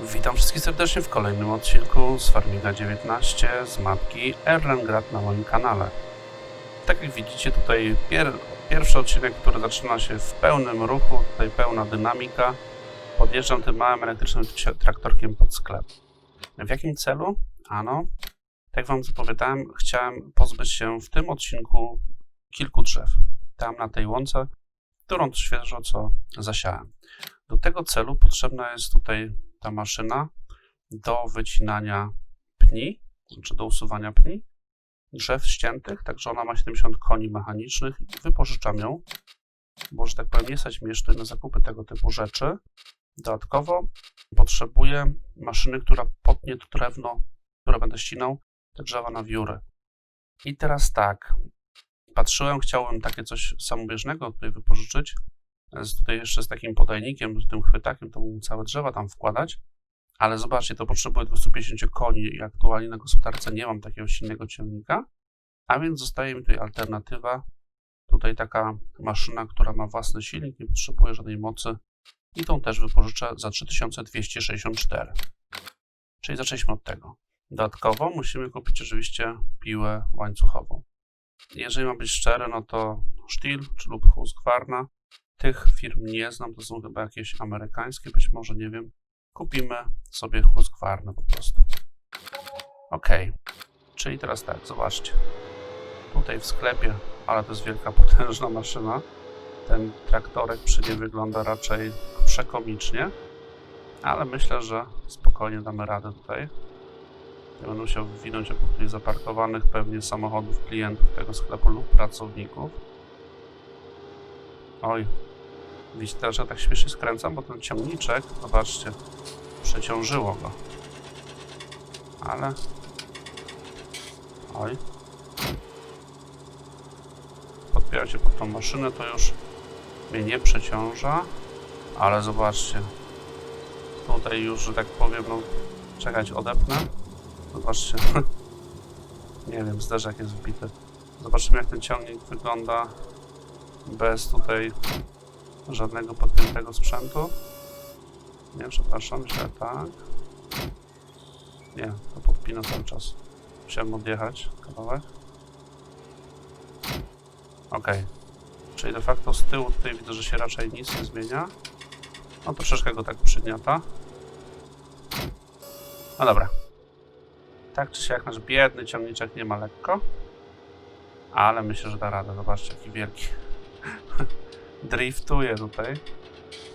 Witam wszystkich serdecznie w kolejnym odcinku z Farmiga 19 z mapki Erlengrad na moim kanale. Tak jak widzicie tutaj pier pierwszy odcinek, który zaczyna się w pełnym ruchu, tutaj pełna dynamika. Podjeżdżam tym małym elektrycznym traktorkiem pod sklep. W jakim celu? Ano, tak wam zapowiadałem, chciałem pozbyć się w tym odcinku kilku drzew. Tam na tej łące, którą świeżo co zasiałem. Do tego celu potrzebna jest tutaj ta maszyna do wycinania pni, czy do usuwania pni, drzew ściętych, także ona ma 70 koni mechanicznych i wypożyczam ją, bo, że tak powiem, nie stać jeszcze na zakupy tego typu rzeczy. Dodatkowo potrzebuję maszyny, która potnie to drewno, które będę ścinał, te drzewa na wióry. I teraz tak, patrzyłem, chciałem takie coś samobieżnego tutaj wypożyczyć, z tutaj jeszcze z takim podajnikiem, z tym chwytakiem, to mógł całe drzewa tam wkładać. Ale zobaczcie, to potrzebuje 250 koni i aktualnie na gospodarce nie mam takiego silnego ciągnika, a więc zostaje mi tutaj alternatywa. Tutaj taka maszyna, która ma własny silnik, nie potrzebuje żadnej mocy i tą też wypożyczę za 3264. Czyli zaczęliśmy od tego. Dodatkowo musimy kupić oczywiście piłę łańcuchową. Jeżeli mam być szczery, no to Stihl czy lub Husqvarna tych firm nie znam, to są chyba jakieś amerykańskie, być może, nie wiem. Kupimy sobie Husqvarna po prostu. Ok, czyli teraz tak, zobaczcie. Tutaj w sklepie, ale to jest wielka, potężna maszyna. Ten traktorek przy niej wygląda raczej przekomicznie, ale myślę, że spokojnie damy radę tutaj. Ja będę musiał wywinąć tutaj zaparkowanych pewnie samochodów klientów tego sklepu lub pracowników. Oj, widzicie że tak śmiesznie skręcam, bo ten ciągniczek, zobaczcie, przeciążyło go. Ale... Oj. Podpieram się pod tą maszynę, to już mnie nie przeciąża, ale zobaczcie. Tutaj już, że tak powiem, no, czekać odepnę. Zobaczcie. nie wiem, zderzak jest wbity. Zobaczymy, jak ten ciągnik wygląda bez tutaj żadnego podpiętego sprzętu. Nie, przepraszam, źle tak. Nie, to podpina cały czas. Musiałem odjechać kawałek. Ok. Czyli de facto z tyłu tutaj widzę, że się raczej nic nie zmienia. No troszeczkę go tak przygniata. No dobra. Tak czy siak nasz biedny ciągniczek nie ma lekko. Ale myślę, że da radę. Zobaczcie, jaki wielki. Driftuje tutaj.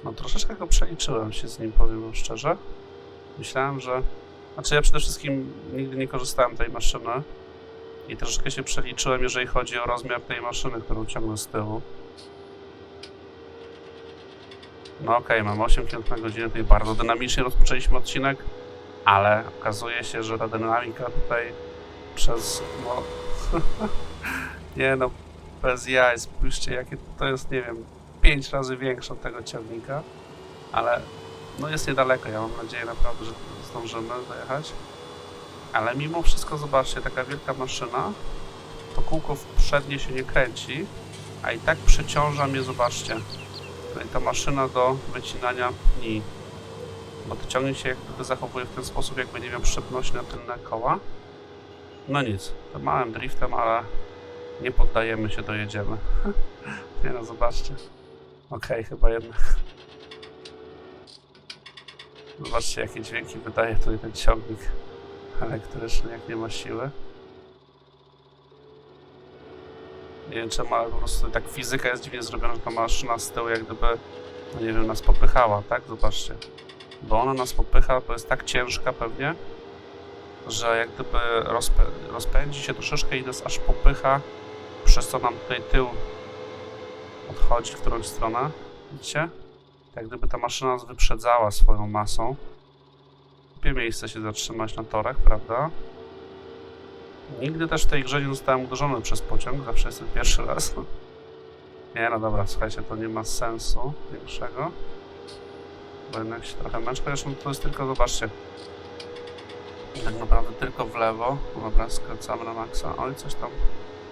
No troszeczkę go przeliczyłem się z nim, powiem szczerze. Myślałem, że... Znaczy ja przede wszystkim nigdy nie korzystałem tej maszyny i troszeczkę się przeliczyłem, jeżeli chodzi o rozmiar tej maszyny, którą ciągnę z tyłu. No okej, mam 8 km na godzinę, tutaj bardzo dynamicznie rozpoczęliśmy odcinek, ale okazuje się, że ta dynamika tutaj przez... No... nie no, bez jaj, spójrzcie jakie to jest, nie wiem, 5 razy większe od tego ciągnika, ale no jest niedaleko, ja mam nadzieję naprawdę, że zdążymy dojechać. Ale mimo wszystko, zobaczcie, taka wielka maszyna, to kółko przednie się nie kręci, a i tak przeciąża mnie, zobaczcie, tutaj ta maszyna do wycinania pni. Bo to ciągnik się jak gdyby zachowuje w ten sposób, jakby nie miał przyczepności na tylne koła. No nic, to małym driftem, ale nie poddajemy się, dojedziemy. nie no, zobaczcie. Okej, chyba jednak. Zobaczcie, jakie dźwięki wydaje tutaj ten ciągnik elektryczny, jak nie ma siły. Nie wiem czemu, ale po prostu tak fizyka jest dziwnie zrobiona, że ta maszyna z tyłu jak gdyby, no nie wiem, nas popychała, tak? Zobaczcie. Bo ona nas popycha, bo jest tak ciężka pewnie, że jak gdyby rozpę rozpędzi się troszeczkę i nas aż popycha, przez co nam tutaj tył odchodzi w którąś stronę. Widzicie? Jak gdyby ta maszyna nas wyprzedzała swoją masą. Głupie miejsce się zatrzymać na torach, prawda? Nigdy też w tej grze nie zostałem uderzony przez pociąg, zawsze jest ten pierwszy raz. Nie, no dobra, słuchajcie, to nie ma sensu większego. Bo jednak się trochę męczę, zresztą to jest tylko, zobaczcie, tak naprawdę tylko w lewo. Dobra, skręcamy na maksa. Oj, coś tam,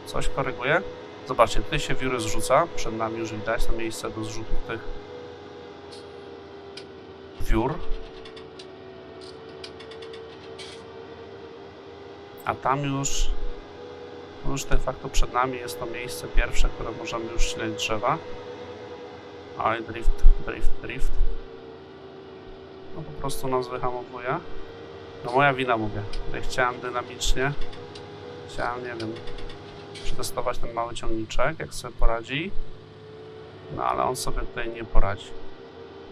coś koryguje. Zobaczcie, tutaj się wióry zrzuca, przed nami już widać to miejsce do zrzutu tych wiór. A tam już, już de facto przed nami jest to miejsce pierwsze, które możemy już śledzić drzewa. Oj, drift, drift, drift. No po prostu nas wyhamowuje. No moja wina mówię. Ja chciałem dynamicznie. Chciałem, nie wiem, przetestować ten mały ciągniczek, jak sobie poradzi. No ale on sobie tutaj nie poradzi.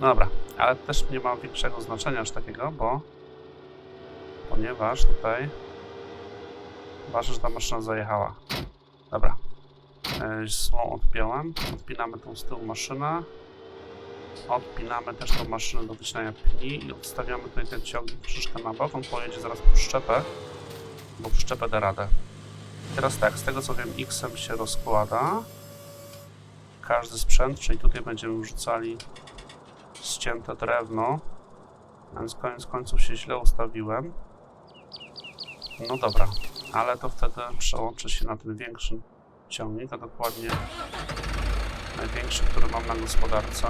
No dobra, ale też nie ma większego znaczenia aż takiego, bo ponieważ tutaj ważne, że ta maszyna zajechała. Dobra. E, Złą odpiąłem. Odpinamy tą z tyłu maszynę. Odpinamy też tą maszynę do wycinania pni i odstawiamy tutaj ten ciągnik troszeczkę na bok. On pojedzie zaraz po przyczepę, bo przyczepę da radę. Teraz tak, z tego co wiem, X-em się rozkłada każdy sprzęt, czyli tutaj będziemy wrzucali ścięte drewno, więc koniec końców się źle ustawiłem. No dobra, ale to wtedy przełączy się na ten większy ciągnik, a dokładnie największy, który mam na gospodarce.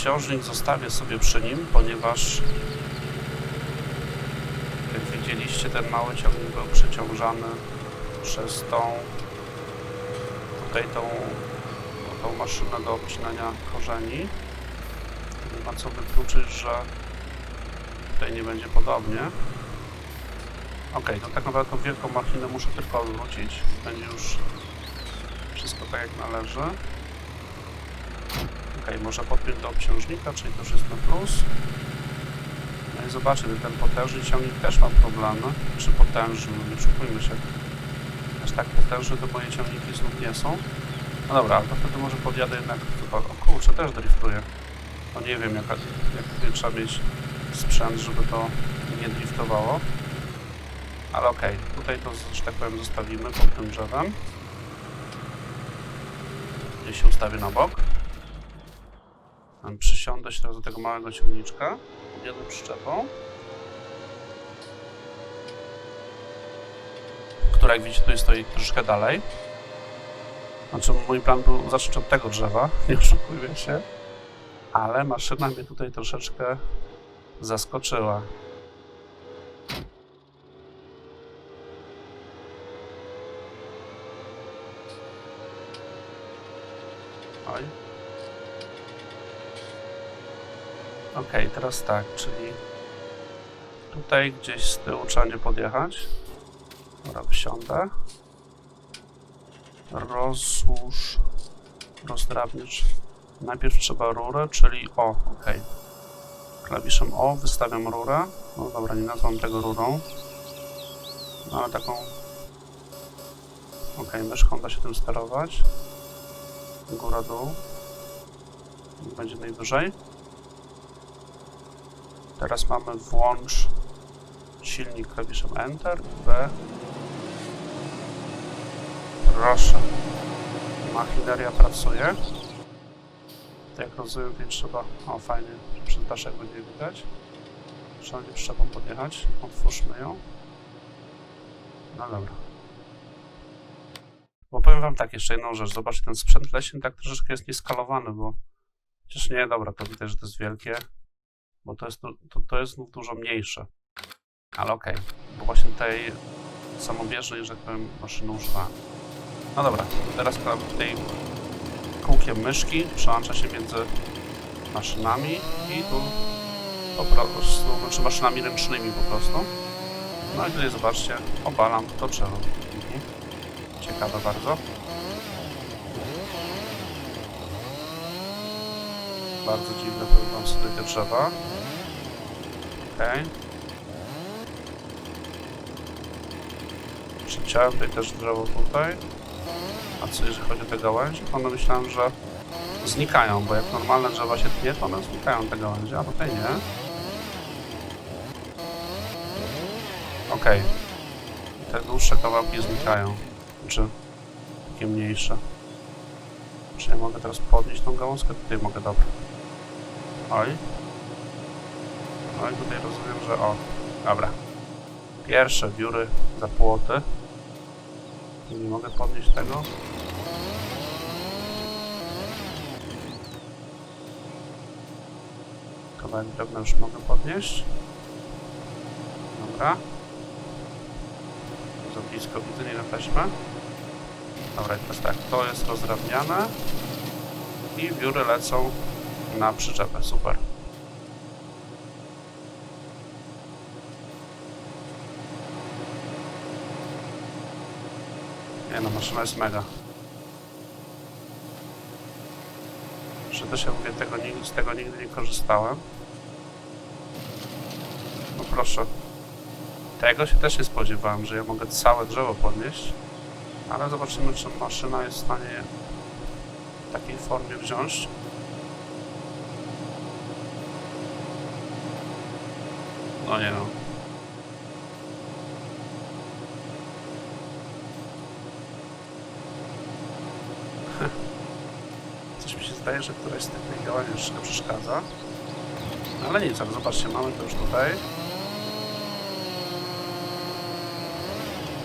Obciążnik zostawię sobie przy nim, ponieważ jak widzieliście, ten mały ciągnik był przeciążany przez tą tutaj tą, tą maszynę do obcinania korzeni. Nie ma co wykluczyć, że tutaj nie będzie podobnie. Ok, no tak naprawdę tą wielką machinę muszę tylko odwrócić. Będzie już wszystko tak jak należy. Ok, może podpiąć do obciążnika, czyli to na plus. No i zobaczcie, ten potężny ciągnik też ma problemy. Czy potężny, nie przykujmy się. Aż tak potężne to moje ciągniki znów nie są. No dobra, to wtedy może podjadę jednak... O kurczę, też driftuje. No nie wiem, jak tutaj trzeba mieć sprzęt, żeby to nie driftowało. Ale okej, tutaj to, że tak powiem, zostawimy pod tym drzewem. Gdzieś się ustawię na bok. Przysiądę się teraz do tego małego ciągniczka. Podjadę przyczepą. Która jak widzicie tutaj stoi troszkę dalej. Znaczy mój plan był zacząć od tego drzewa, nie oszukujmy się. Ale maszyna mnie tutaj troszeczkę zaskoczyła. Oj. Okej, teraz tak, czyli tutaj gdzieś z tyłu trzeba nie podjechać. Dobra, wysiądę. Rozłóż, rozdrabniacz. Najpierw trzeba rurę, czyli O, ok. Klawiszem O wystawiam rurę. No dobra, nie nazwam tego rurą. No ale taką... Ok, myszką da się tym sterować. Góra, dół. Będzie najwyżej. Teraz mamy włącz silnik klawiszem Enter. B. Proszę. Machineria pracuje. Tak jak rozumiem, więc trzeba... O, fajnie, przez daszek będzie widać. Trzeba nie przyczepą podjechać. Otwórzmy ją. No dobra. Bo powiem wam tak, jeszcze jedną rzecz. Zobaczcie, ten sprzęt leśny tak troszeczkę jest nieskalowany, bo... Chociaż nie, dobra, to widać, że to jest wielkie. Bo to jest, to, to jest znów dużo mniejsze. Ale okej, bo właśnie tej samobieżnej, że tak powiem, maszyny używałem. No dobra, teraz tutaj kółkiem myszki przełącza się między maszynami i tu po prostu, znaczy maszynami ręcznymi po prostu. No i tutaj zobaczcie, obalam to drzewo. Mhm. Ciekawe bardzo. Bardzo dziwne wam sobie te drzewa. Okej. Przyciąłem tutaj też drzewo tutaj. A co jeżeli chodzi o te gałęzie, to one myślałem, że znikają, bo jak normalne drzewa się tnie, to one znikają te gałęzie, a tutaj nie. Okej. Te dłuższe kawałki znikają. Czy takie mniejsze. Czy ja mogę teraz podnieść tą gałązkę? Tutaj mogę, dobra. Oj. No Oj, tutaj rozumiem, że o. Dobra. Pierwsze biury za płoty. Nie mogę podnieść tego. Kawałek drewna już mogę podnieść. Dobra. Za blisko widzę, nie na taśmę. Dobra, teraz tak, to jest rozrabniane. I biury lecą na przyczepę, super. Nie no, maszyna jest mega. Że też ja mówię, tego, z tego nigdy nie korzystałem. No proszę. Tego się też nie spodziewałem, że ja mogę całe drzewo podnieść. Ale zobaczymy, czy maszyna jest w stanie w takiej formie wziąć. No nie no. Coś mi się zdaje, że któraś z tych działań już przeszkadza. Ale nic, ale zobaczcie, mamy to już tutaj.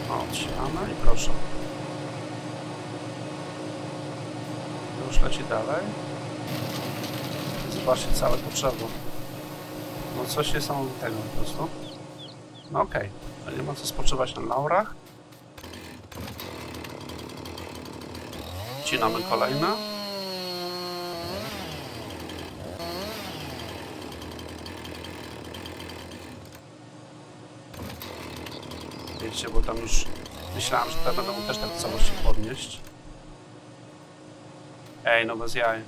Odcinamy i proszę. Już leci dalej. Zobaczcie całe to. No coś niesamowitego po prostu. No okej, okay. nie ma co spoczywać na laurach. Wcinamy kolejne. Wiecie, bo tam już myślałem, że te będą też tak w całości podnieść. Ej, no bez jaj.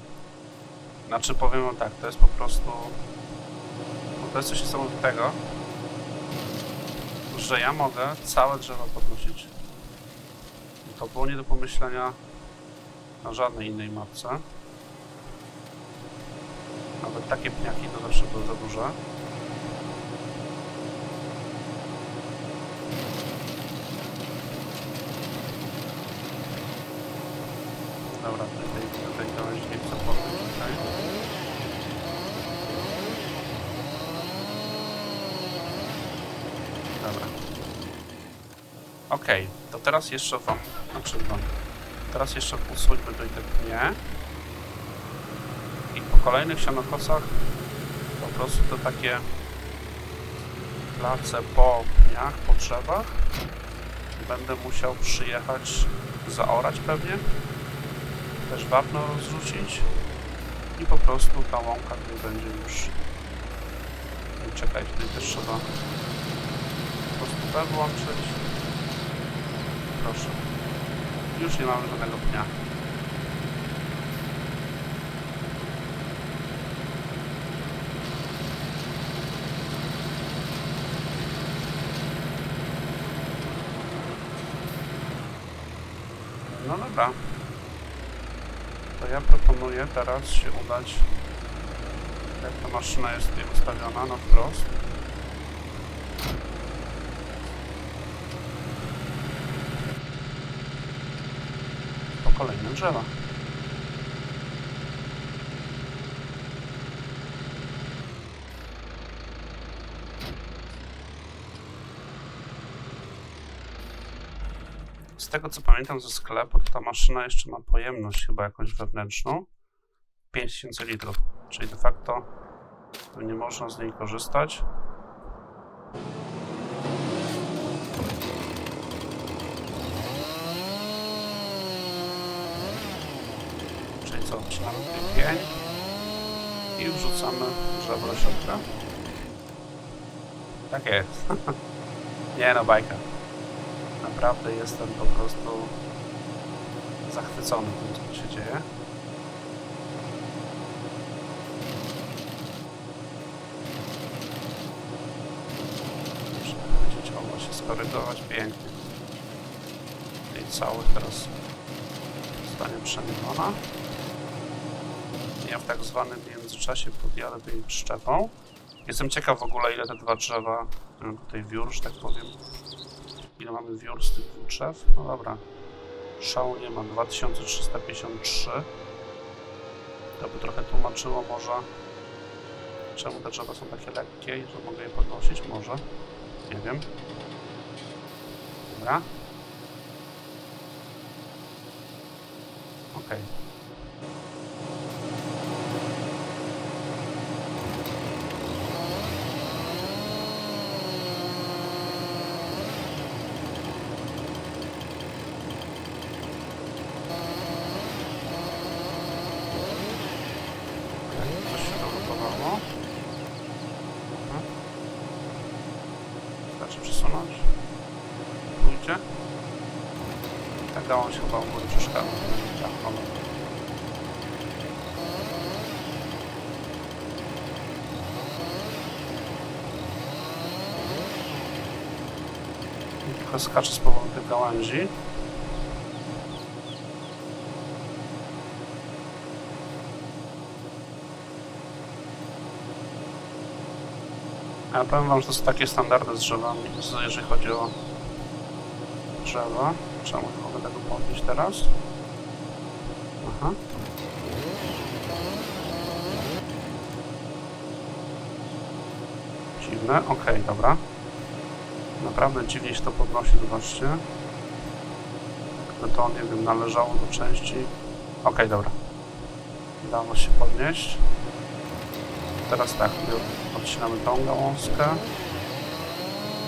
Znaczy powiem wam tak, to jest po prostu... To jest coś niesamowitego, że ja mogę całe drzewo podnosić. I to było nie do pomyślenia na żadnej innej mapce. Nawet takie pniaki to zawsze były za duże. Dobra, tutaj, tutaj gałęzi nie chcę podnieść, tutaj. Dobra. Okej, to teraz jeszcze wam, znaczy wam, teraz jeszcze usuńmy te pnie. I po kolejnych sianokosach po prostu to takie place po pniach, po drzewach. Będę musiał przyjechać zaorać pewnie. Też wapno rozrzucić. I po prostu ta łąka tu będzie już. Czekaj, tutaj też trzeba po prostu B włączyć proszę. Już nie mamy żadnego pnia. No dobra. To ja proponuję teraz się udać, jak ta maszyna jest tutaj ustawiona na wprost. Kolejne drzewa. Z tego co pamiętam ze sklepu, to ta maszyna jeszcze ma pojemność chyba jakąś wewnętrzną. 5000 litrów, czyli de facto nie można z niej korzystać. Co, tutaj pień i wrzucamy do środka. Tak jest. nie no, bajka. Naprawdę jestem po prostu zachwycony tym, co się dzieje. Muszę powiedzieć, o, się skorygować pięknie. I cały teraz zostanie przemieniona. Ja w tak zwanym międzyczasie podjadę tej przyczepą. Jestem ciekaw w ogóle, ile te dwa drzewa, y, tutaj wiór, że tak powiem, Ile mamy wiór z tych dwóch drzew? No dobra. Szału nie ma. 2353. To by trochę tłumaczyło może, czemu te drzewa są takie lekkie i że mogę je podnosić. Może. Nie wiem. Dobra. Okej. Coś się zagotowało. Znaczy mhm. przesunąć. Pójdzie. Ta gałąź chyba mu przeszkadza. Trochę skacze z powrotem gałęzi. Ja powiem wam, że to są takie standardy z drzewami, jeżeli chodzi o drzewa. Czemu nie mogę tego podnieść teraz? Aha. Dziwne, okej, dobra. Naprawdę dziwnie się to podnosi, zobaczcie. Jakby to, nie wiem, należało do części. Okej, dobra. Udało się podnieść. Teraz tak, my odcinamy tą gałązkę.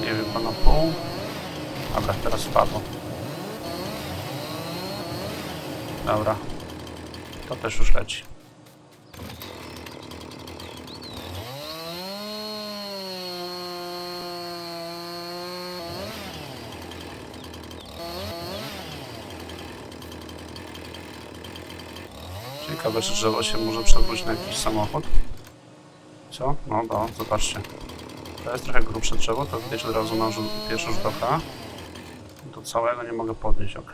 Nie wiem, na pół. Dobra, teraz wpadło. Dobra. To też już leci. Ciekawe, czy drzewo się może przewrócić na jakiś samochód. Co? No, no, zobaczcie. To jest trochę grubsze drzewo, to widać od razu na pierwszy rzut oka. Do całego nie mogę podnieść, ok.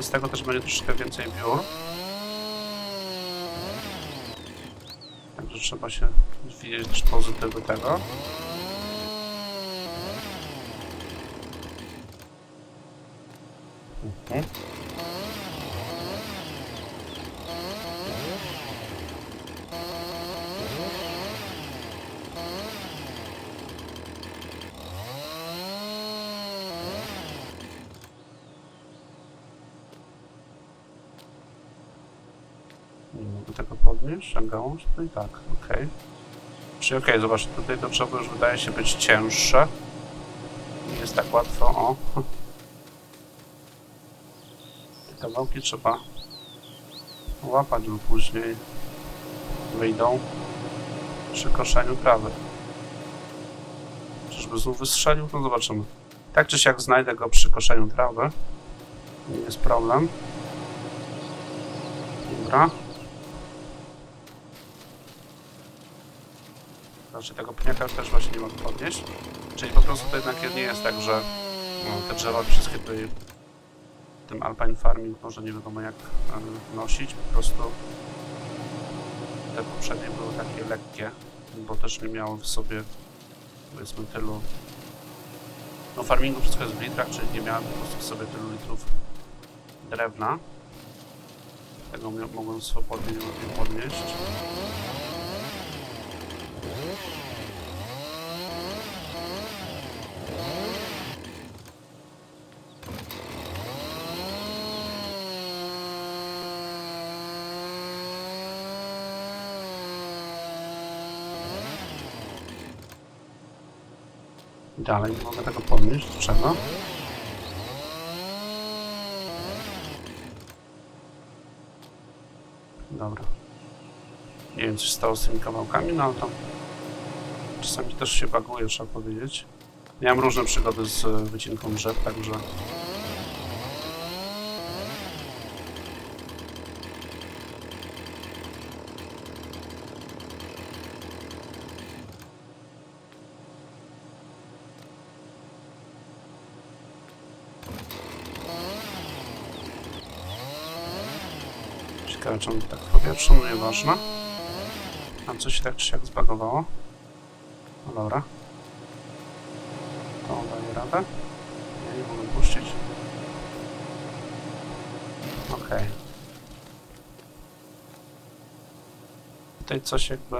Z tego też będzie troszeczkę więcej biur. Także trzeba się widzieć pozytywy tego. Tego podnieść, a gałąź to i tak, okej. Czyli okej, zobacz, tutaj to drzewo już wydaje się być cięższe. Nie jest tak łatwo, o. Te kawałki trzeba łapać, bo później wyjdą przy koszeniu trawy. Czyżby znów wystrzelił? No zobaczymy. Tak czy siak znajdę go przy koszeniu trawy. Nie jest problem. Dobra. Znaczy tego pniaka już też właśnie nie mogę podnieść. Czyli po prostu to jednak nie jest tak, że no, te drzewa wszystkie tutaj tym Alpine Farming może nie wiadomo jak e, nosić. Po prostu te poprzednie były takie lekkie, bo też nie miały w sobie powiedzmy tylu no farmingu wszystko jest w litrach, czyli nie miałem po prostu w sobie tylu litrów drewna. Tego mogłem swobodnie nie podnieść. Dalej nie mogę tego podnieść. Dlaczego? Dobra. Nie wiem, co się stało z tymi kawałkami, no ale to czasami też się baguje, trzeba powiedzieć. Miałem różne przygody z e, wycinką drzew, także ciekawe, czemu tak powietrzu, no nieważne. A coś tak czy siak zbagowało. No dobra. To daje radę. Nie, nie mogę puścić. Okej. Tutaj coś jakby...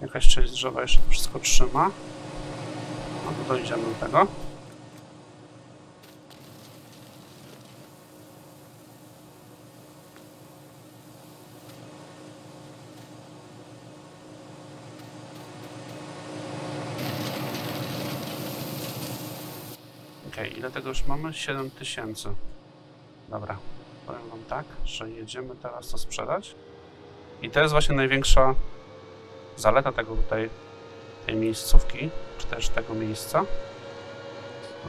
Jakaś część drzewa jeszcze to wszystko trzyma. No to dojdziemy do tego. Okej, ile tego już mamy? 7000. Dobra, powiem wam tak, że jedziemy teraz to sprzedać. I to jest właśnie największa zaleta tego tutaj, tej miejscówki, czy też tego miejsca,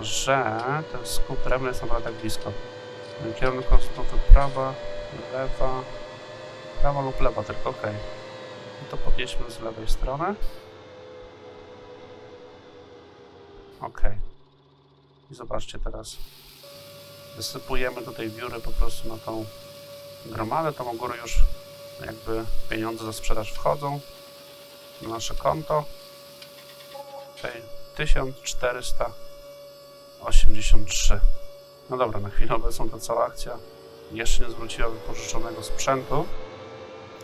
że ten skup drewna jest naprawdę tak blisko. Kierunek konsultowy prawa, lewa, prawa lub lewa tylko, ok. I to podjedźmy z lewej strony. Ok. I zobaczcie teraz. Wysypujemy do tej wióry po prostu na tą gromadę. Tam u góry już jakby pieniądze za sprzedaż wchodzą na nasze konto. Tutaj 1483. No dobra, na chwilę obecną ta cała akcja jeszcze nie zwróciła wypożyczonego sprzętu,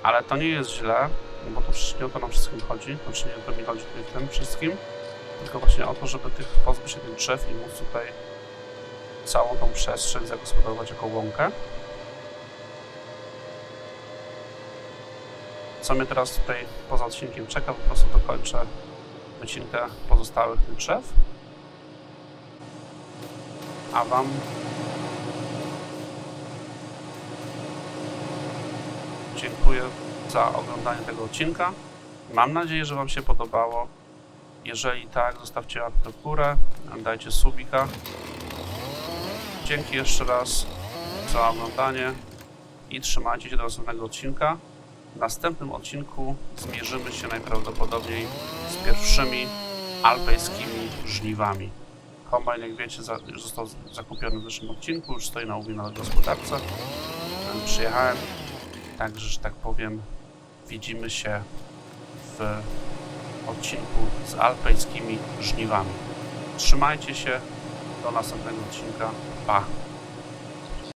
ale to nie jest źle, bo to przecież nie o to nam wszystkim chodzi, znaczy nie o to mi chodzi tutaj w tym wszystkim, tylko właśnie o to, żeby tych, pozbyć się tych drzew i móc tutaj całą tą przestrzeń zagospodarować jako łąkę. Co mnie teraz tutaj poza odcinkiem czeka, po prostu dokończę wycinkę pozostałych drzew. A Wam dziękuję za oglądanie tego odcinka. Mam nadzieję, że Wam się podobało. Jeżeli tak, zostawcie łapkę w górę, dajcie subika. Dzięki jeszcze raz za oglądanie i trzymajcie się do następnego odcinka. W następnym odcinku zmierzymy się najprawdopodobniej z pierwszymi alpejskimi żniwami. Kombajn, jak wiecie, za, już został zakupiony w zeszłym odcinku, już stoi na na gospodarce. Przyjechałem, także, że tak powiem, widzimy się w odcinku z alpejskimi żniwami. Trzymajcie się, do następnego odcinka. Pa!